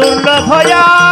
দুর্লভ